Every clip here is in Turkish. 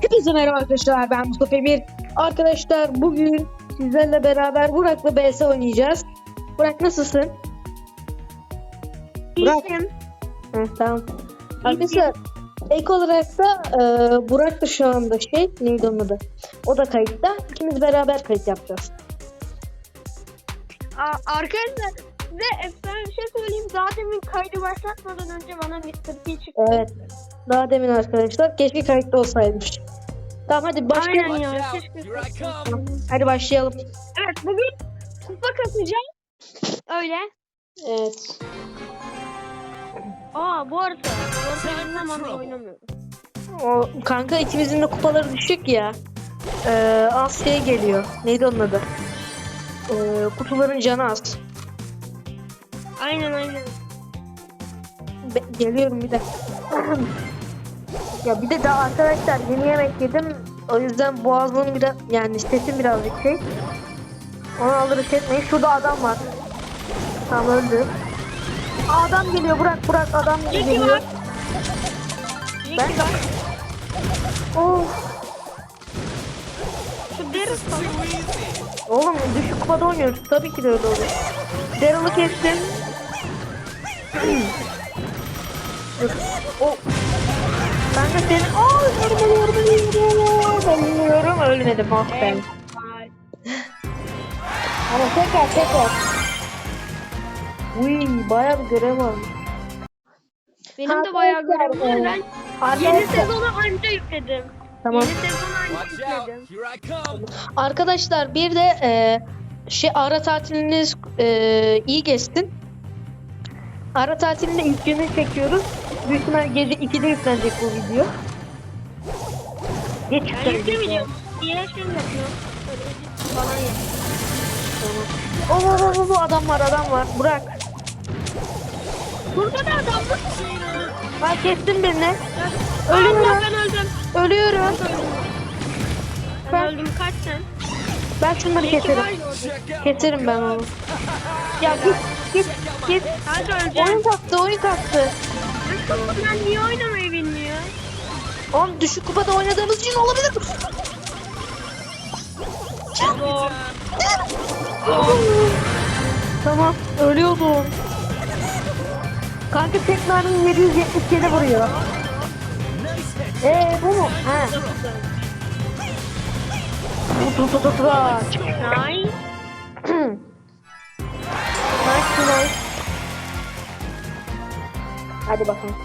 Hepinize merhaba arkadaşlar ben Mustafa Emir. Arkadaşlar bugün sizlerle beraber Burak'la BS oynayacağız. Burak nasılsın? Burak. İyiyim. Hı, tamam. Arkadaşlar ek olarak da e, Burak da şu anda şey neydi onun adı? O da kayıtta. İkimiz beraber kayıt yapacağız. Aa, arkadaşlar size bir şey söyleyeyim. Daha demin kaydı başlatmadan önce bana Mr. P çıktı. Evet. Daha demin arkadaşlar keşke kayıtta olsaymış. Tamam hadi başlayalım. Aynen ya. Keşke Hadi başlayalım. Evet bugün kupa kasacağım. Öyle. Evet. Aa bu arada. Bu arada ben zamanında oynamıyorum. O kanka ikimizin de kupaları düşük ya. Ee, az şey geliyor. Neydi onun adı? Ee, kutuların canı az. Aynen aynen. Be- geliyorum bir de. ya bir de daha arkadaşlar yeni yemek yedim. O yüzden boğazım biraz yani sesim birazcık şey. Onu alırız etmeyin. Şurada adam var. Tamam öldü. Adam geliyor bırak bırak adam Jackie geliyor. var. Ben. Oo, Şu falan. oğlum düşük kupada oynuyoruz. Tabii ki de öyle olur. Daryl'ı kestim. Dur. O. Ben de seni... Aa ölmüyorum, ölmüyorum, ölmüyorum. Ölmedim ah ben. Ama tekrar tekrar. Uy bayağı bir görev varmış. Benim de bayağı görevim var. Ben yeni sezonu anca yükledim. tamam. Yeni sezonu anca yükledim. Arkadaşlar bir de e, şey ara tatiliniz e, iyi geçsin. Ara tatilinde ilk günü çekiyoruz. Büyük ihtimal gece 2'de yüklenecek bu video. Geç Ben yüklemeyeceğim. İyi şey yapıyorum. Böyle Falan yap. Oo, oo, oo, oo, adam var adam var. Bırak. Burada da adam var. Ben kestim birini. Ölüyorum. Ölüyorum. Ben öldüm. Ölüyorum. Ben Ben- öldüm kaç sen? Ben şunları İyi ki keserim. var ya orada. Check out. Keserim ben onu. Ya git git git. Kanka öleceğim. Oyun kalktı oyun kalktı. Ben niye oynamayı bilmiyor? Oğlum düşük kupada oynadığımız için olabilir. Bravo. Tamam ölüyordum. Kanka tekrar 777 vuruyor. Eee bu mu? He. Bu tu tu tu tu. Nice. Nice. Hadi bakalım.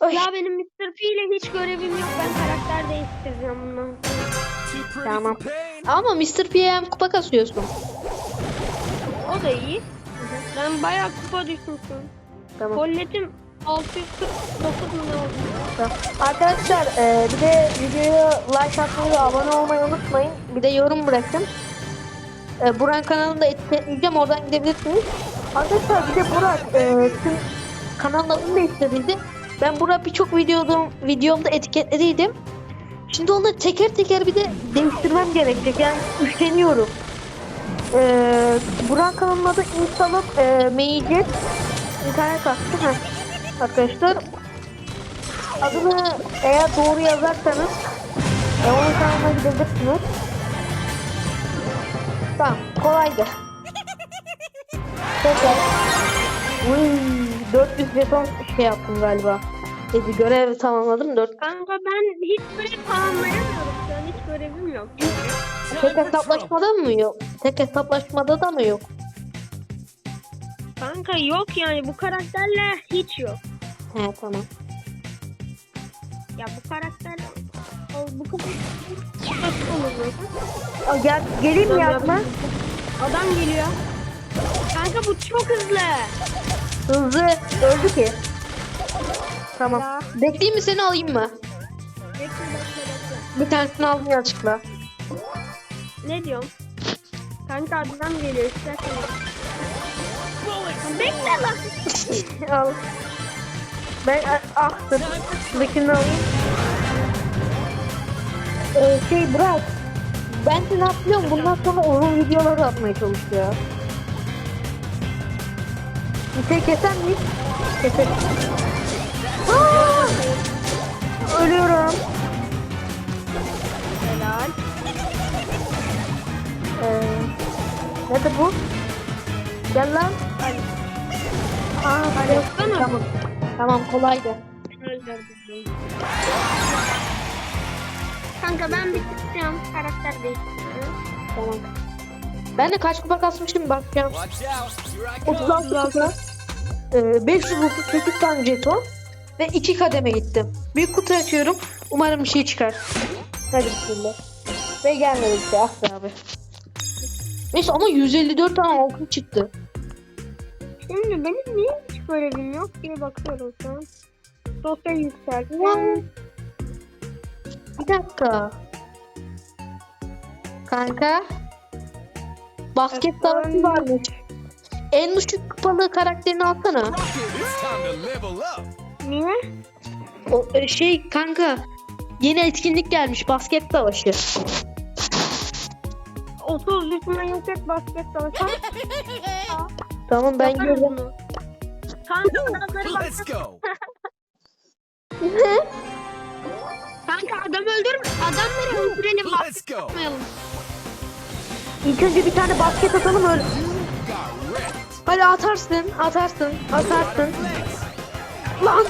Oy. Ya benim Mr. P ile hiç görevim yok. Ben karakter değiştireceğim bundan Tamam. Ama Mr. PM kupa kasıyorsun. O da iyi. Ben bayağı kupa düşmüşüm. Tamam. Kolletim 649 mu ne oldu? Tamam. Arkadaşlar e, bir de videoya like atmayı ve abone olmayı unutmayın. Bir de yorum bırakın. E, Burak'ın kanalını da etiketleyeceğim. Oradan gidebilirsiniz. Arkadaşlar bir de Burak e, tüm kanalın adını değiştirdiydi. Ben Burak birçok videoda, videomda etiketlediydim. Şimdi onları teker teker bir de değiştirmem gerekecek. Yani üşeniyorum. E, Burak kanalının adı İnsanlık e, Meyicet. İnternet kastı. Heh. Arkadaşlar Adını eğer doğru yazarsanız e, onun kanalına gidebilirsiniz. Tamam, kolaydı. Tekrar. Uy, 400 jeton şey yaptım galiba. Dedi görev tamamladım 4. Kanka ben hiç görev tamamlayamıyorum. Şu an hiç görevim yok. Tek hesaplaşmada mı yok? Tek hesaplaşmada da mı yok? Kanka yok yani bu karakterle hiç yok. He tamam. Ya bu karakterle o, bu karakter nasıl olur zaten? Aa, gel, geleyim mi yardıma? Adam geliyor. Kanka bu çok hızlı. Hızlı öldü ki. Tamam. Ya. Bekleyeyim mi seni alayım mı? Bekle bekle bekle. Bir tanesini aldım yanlışlıkla. Ne diyorum? Kanka adam geliyor istersen. Bekle lan. Al. Ben ah dur. Şuradakini alayım e, şey Burak ben seni atlıyorum bundan sonra onun videoları atmaya çalış ya. Bir şey keser miyiz? Keser. Ölüyorum. Helal. Ee, nerede bu? Gel lan. Ali. Aa, Ali. Tamam. Tamam kolaydı. Öldürdüm. Kanka ben bir çıkacağım. Karakter değiştireceğim. Tamam. Ben de kaç kupa kasmışım bakacağım. Watch out. Here I go. 36 kupa. Ee, 538 tane jeton. Ve 2 kademe gittim. Bir kutu açıyorum. Umarım bir şey çıkar. Hadi bismillah. Ve gelmedi şey. Ah be abi. Neyse ama 154 tane altın çıktı. Şimdi benim niye hiç görevim yok diye bakıyorum şu an. Dosya yükselttim. Dakika. Kanka. Basket savaşı varmış. En düşük kupalı karakterini alsana. Niye? O e, şey kanka. Yeni etkinlik gelmiş basket savaşı. 30 düşman yüksek basket savaşı. Tamam ben bunu. Kanka. Let's go. Adam öldürme. Adamları öldürelim. Let's go. İlk önce bir tane basket atalım öyle. Hadi atarsın, atarsın, atarsın. Lan!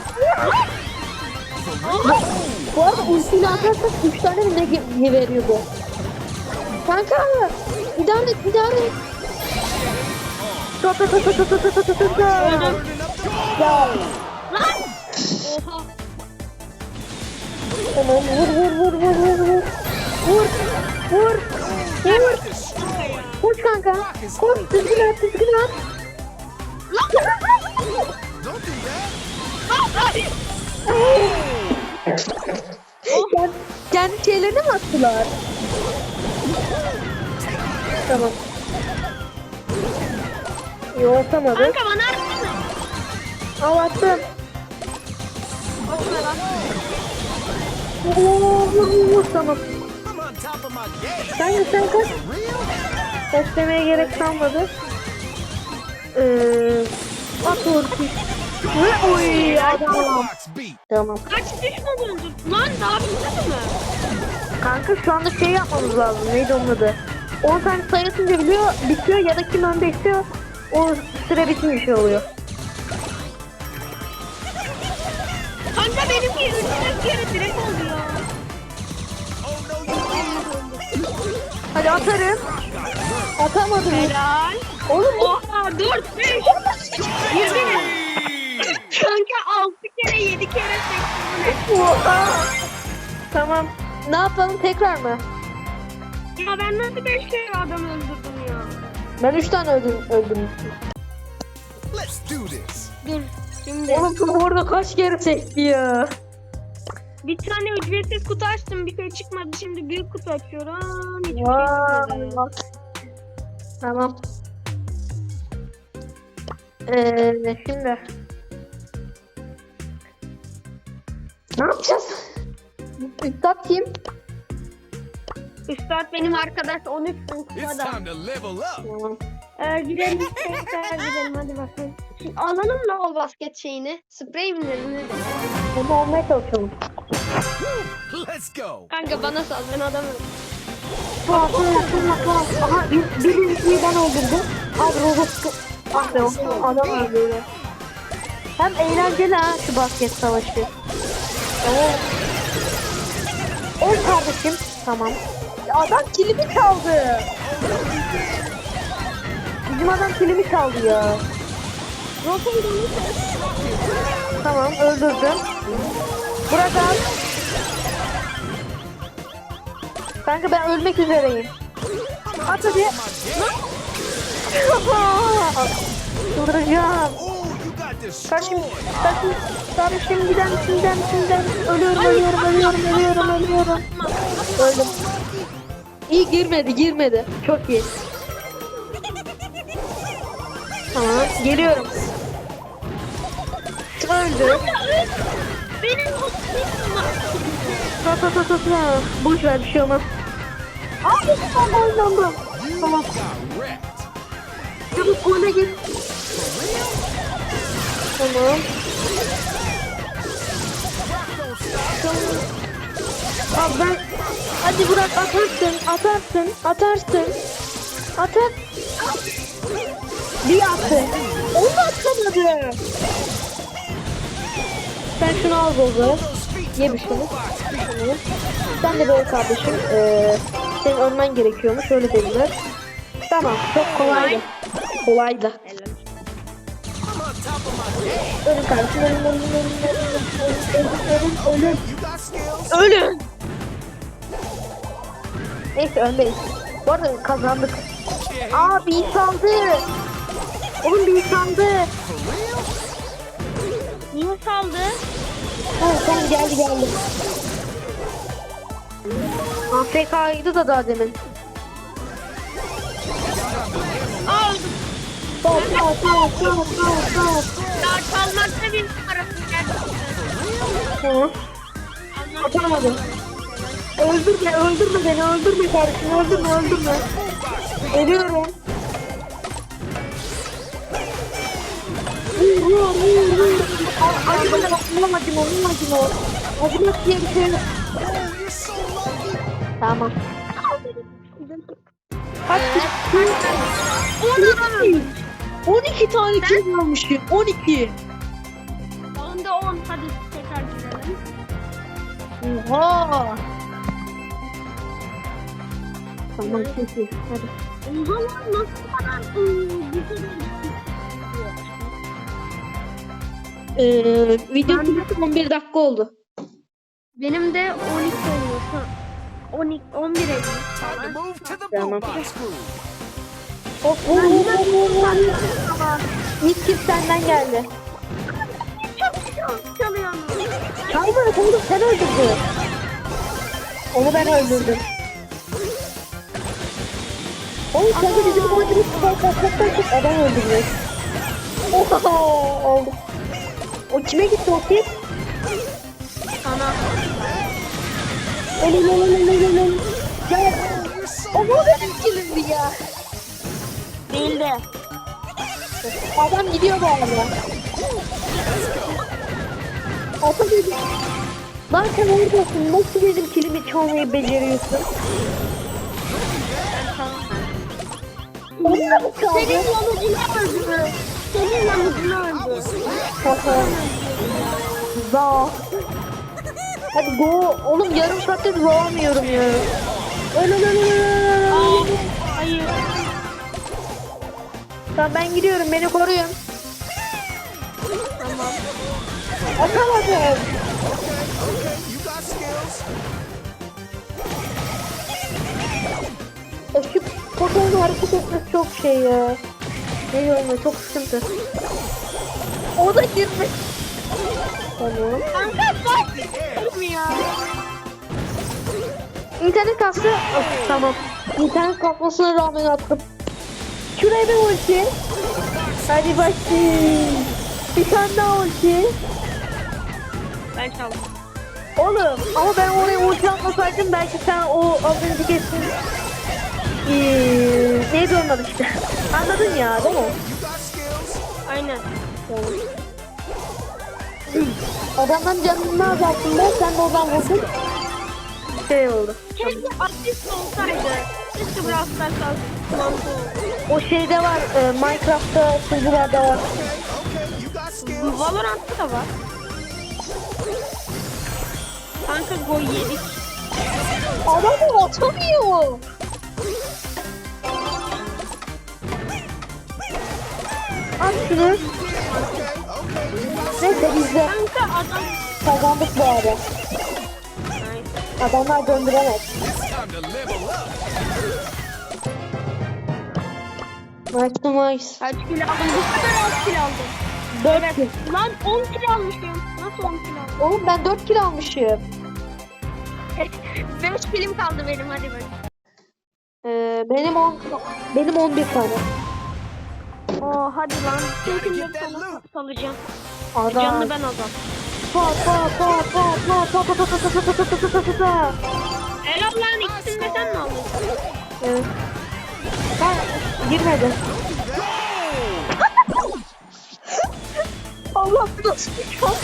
bu arada ultiyle atarsak 3 tane mi ne ge- veriyor bu? Kanka! İdare et, idare et. Ta ta tamam vur vur vur vur vur vur. Vur! Vur! Vur! Koş kanka. Koş düzgün at düzgün at. Kendi, kendi şeylerini mi attılar? Tamam. Yok atamadı. Kanka bana atsana. Al attım. Vur vur vur vur tamam. Sen sen kaç. Demeye gerek kalmadı. Ee, at ulti. Ve oy adam. Tamam. Kaç düşman öldürdün? Lan daha bitmedi mi? Kanka şu anda şey yapmamız lazım. Neydi onun adı? 10 tane sayısınca biliyor, bitiyor ya da kim önde istiyor o süre bitince şey oluyor. Kanka benimki üçüncü kere direkt oldu ya. Hadi atarım. Atamadım. Helal. Oğlum bu Oha 4 5 20 Kanka 6 kere 7 kere 8 Oha. Tamam. Ne yapalım tekrar mı? Ya ben nasıl 5 kere adam öldürdüm ya? Ben 3 tane öldüm. öldüm. Let's do this. Dur şimdi Oğlum bu orada kaç kere sekti ya. Bir tane ücretsiz kutu açtım bir şey çıkmadı şimdi büyük kutu açıyorum hiçbir şey çıkmadı. Tamam. Ee, şimdi. Ne yapacağız? Üstad kim? Üstad benim arkadaş 13 It's kupada. time to level up. Tamam. Ee, gidelim tekrar gidelim hadi bakalım. Şimdi alalım da o basket şeyini. Sprey mi dedim ne dedim? Bunu olmaya çalışalım. Let's go. Kanka bana sal ben adamım. Tamam tamam tamam. Aha bir, birinciyi ben öldürdüm. Abi robot Ah be o adam öldürdü. Hem eğlenceli ha şu basket savaşı. Tamam. Ol kardeşim. Tamam. Adam kilimi çaldı. Bizim adam kilimi çaldı ya. Tamam öldürdüm. Burak Kanka ben ölmek üzereyim. At hadi. Karşım, destroyed. karşım, karşım giden, giden, giden. Ölüyorum, ölüyorum, ölüyorum, ölüyorum, ölüyorum. Öldüm. İyi girmedi, girmedi. Çok iyi. Tamam, geliyorum. Öldü. Benim var. Ta ta ta ta. Boş ver bir şey olmaz. Abi ben oynandım. Tamam. Çabuk gole git. Tamam. Abi ben... Hadi bırak atarsın, atarsın, atarsın. Atar. Bir attı. Onu atamadı. Sen şunu al Bozo. Ye bir şunu mıyım? Sen de böyle kardeşim. Ee, senin ölmen gerekiyormuş öyle dediler. Tamam çok kolaydı. Kolaydı. Ölüm kardeşim ölüm ölüm ölüm ölüm ölüm ölüm ölüm. Neyse öndeyiz. Bu arada kazandık. Aa bir insandı. Oğlum bir insandı. Niye saldı? Ha tamam geldi geldi. AFK'ydı da daha demin. Sağ sağ sağ sağ sağ sağ. Ya çalmakta bir gerçekten. Hı. Atamadım. Öldürme öldürme beni öldürme kardeşim öldürme öldürme. Ölüyorum. Vur vur vur vur. Acıma acıma acıma acıma. Acıma diye bir şey yok. Tamam. Kaç kişi? 12 tane kill almışım. 12. Onda 10. Hadi tekrar gidelim. Oha. Tamam peki. Hadi. O zaman nasıl bu kadar güzel Ee, video 11 dakika oldu. Benim de 12 oluyor. 12 11 Eylül falan. Tamam. Oh, oh, oh, İlk tip senden geldi. Çalıyor mu? Çalmıyor oğlum sen öldürdün. Onu ben öldürdüm. Oğlum kanka bizim boyutumuz kadar kalkmaktan çok adam öldürüyor. Oha oldu. O kime gitti o tip? Ölüm ölüm ölüm ölüm ölüm. Ya bu benim killimdi ya. Değil de. Adam gidiyor bu arada. Ata dedi. Lan sen oradasın. Nasıl benim kilimi çalmayı beceriyorsun? Onu da mı çaldı? Senin yanıcını öldü. Senin yanıcını öldü. Kaka. Hadi go. Oğlum yarım saattir zolamıyorum ya. Öl öl öl. Aa, hayır. Tamam ben gidiyorum. Beni koruyun. Tamam. Atamadım. Ya şu potonun hareket etmesi çok şey ya. Ne diyorum çok sıkıntı. O da girmiş. Tamam. Kanka bak. ya. İnternet kastı. Of, tamam. İnternet kasmasına rağmen attım. Şuraya bir ulti. Hadi bakayım. Bir tane daha ulti. Ben çaldım. Oğlum ama ben oraya ulti atmasaydım belki sen o az önce kesin ee, neydi onun adı işte. Anladın ya değil mi? Aynen. Adamdan canını azalttın ben sen de oradan vurdun. Şey oldu. Keşke asist olsaydı. Keşke biraz daha O şeyde var e, Minecraft'ta sunucularda var. Valorant'ta da var. Kanka gol yedik. Adam atamıyor. At şunu. Neyse biz de kazandık bu arada. Adamlar döndüremez. Nice to nice. Kaç kilo aldım? Bu kadar az kilo aldım. 4 kill. Lan 10 kilo almışım. Nasıl 10 kilo aldım? Oğlum ben 4 kill almışım. 5 kilim kaldı benim hadi bak. Ee, benim 10 benim 11 tane. Oo hadi lan. That sana salacağım. Adam. Canını ben azalt. Pa pa pa pa pa pa pa pa pa pa pa pa pa pa pa pa. Helal lan ikisini de sen mi aldın? Evet. Ha, girmedi. Allah bu nasıl bir şans?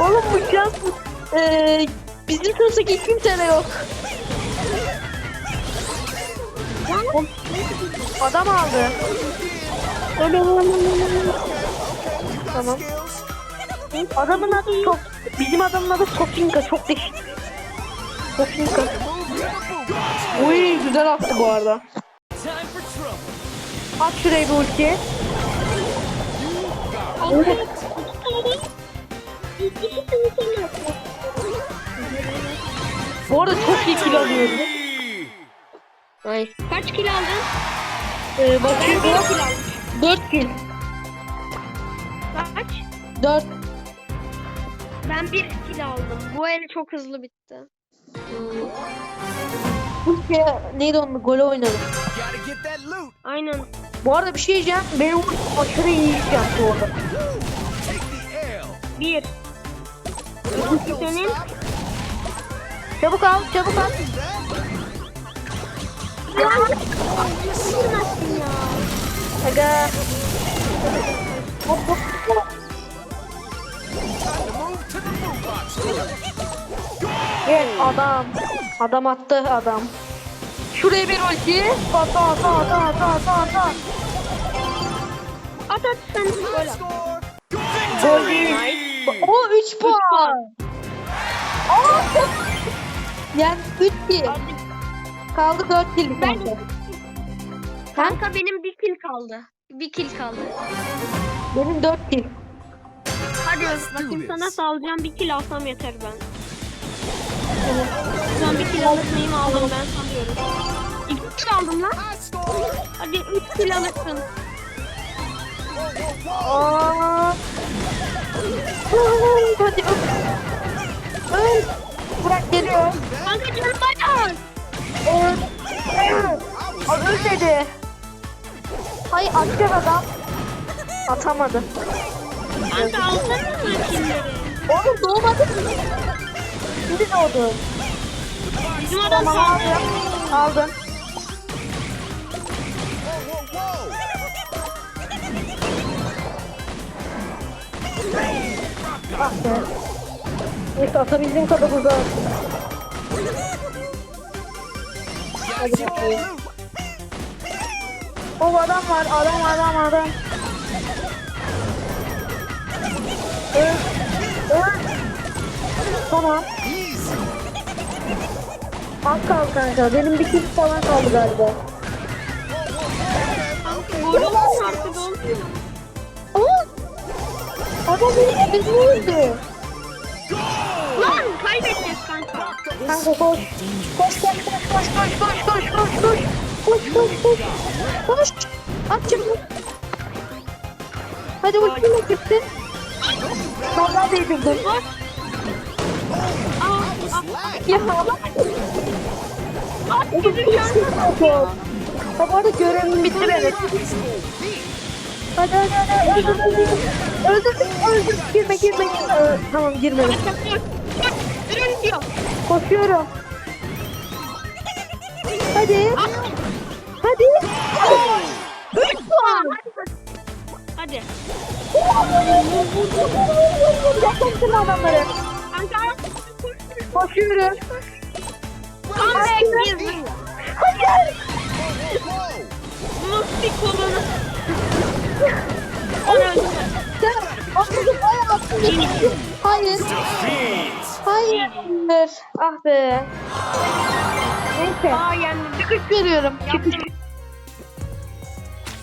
Oğlum bu şans eee bizim sınıftaki hiç kimsede yok. Adam aldı. Tamam. Adamın adı Top. Bizim adamın adı Topinka. Çok değişik. Topinka. Uy güzel attı bu arada. At şuraya bir ulti. Bu arada çok iyi kill alıyoruz. Ay. Kaç kilo aldın? Ee, bakayım. 4 kill. Kaç? 4. Ben bir kilo aldım. Bu el çok hızlı bitti. Bu şey neydi onun golü loot. Aynen. Bu arada bir şey diyeceğim. Benim aşırı iyi iş yaptı orada. Bir. İkinci senin. Çabuk al, çabuk al. Ayağını kırmasın ya. Aga. Hop hop. Gel adam. Adam attı adam. Şuraya bir ulti. At at at at at at at. At at sen gol O 3 puan. Aa! Yani 3 1. Kaldı 4 kill Ben- kanka. Benim bir kill kaldı. Bir kill kaldı. Benim 4 kill. Hadi Let's do bakayım this. sana salacağım. Bir kill alsam yeter ben. Sen bir kill alırsın aldım ben sanıyorum. İki kill aldım lan. I score. Hadi üç kill alırsın. Aa. Hadi öl. Öl. Bırak geliyor. Kanka canım bayağı. Hazır dedi. Hay atacak adam. Atamadı. Ben de alsana hakimleri. Oğlum doğmadı mı? Şimdi doğdu. Bizim adam Tamam aldım. Aldım. Ah be. Neyse atabildiğim kadar uzak. That loot. O adam var. Adam adam adam. Öl. Öl. Tamam. Az kaldı kanka. Benim bir kill falan kaldı galiba. Olsun artık olmuyor. Aa! Adam beni bizi öldü. Lan kaybedeceğiz kanka. Koş. Koş koş koş koş koş koş koş koş koş. Koş koş koş. Koş. At çabuk. Hadi ultiyle gitsin. Vallahi değdirdim. Ya. canımız. Ha bu arada görevim bitti benim. Hadi hadi hadi öldür öldür. Öldür öldür. Girme girme. Ee, tamam girmedim. Ürün diyor. Koşuyorum. Hadi. Hadi. Üç puan. Hadi. Yaklaştırma adamları. Koşuyorum. Comeback biz. Hayır. Whoa. Mustik kolunu. Onu öldürdüm. Hayır. Hayır. Ah be. Neyse. Aa yendim. Çıkış. Çıkış.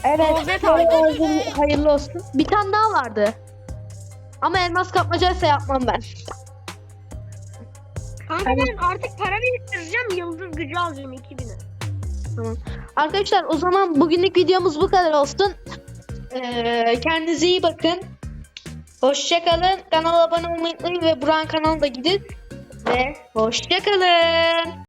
Evet. Hayırlı hayırlı olsun. Bir tane daha vardı. Ama elmas kapmacaysa yapmam ben. Kanka ben artık para biriktireceğim. Yıldız gücü alacağım 2000'e. Tamam. Arkadaşlar o zaman bugünlük videomuz bu kadar olsun. Ee, kendinize iyi bakın. Hoşçakalın. Kanala abone olmayı unutmayın ve Buran kanalına gidin. Ve hoşçakalın.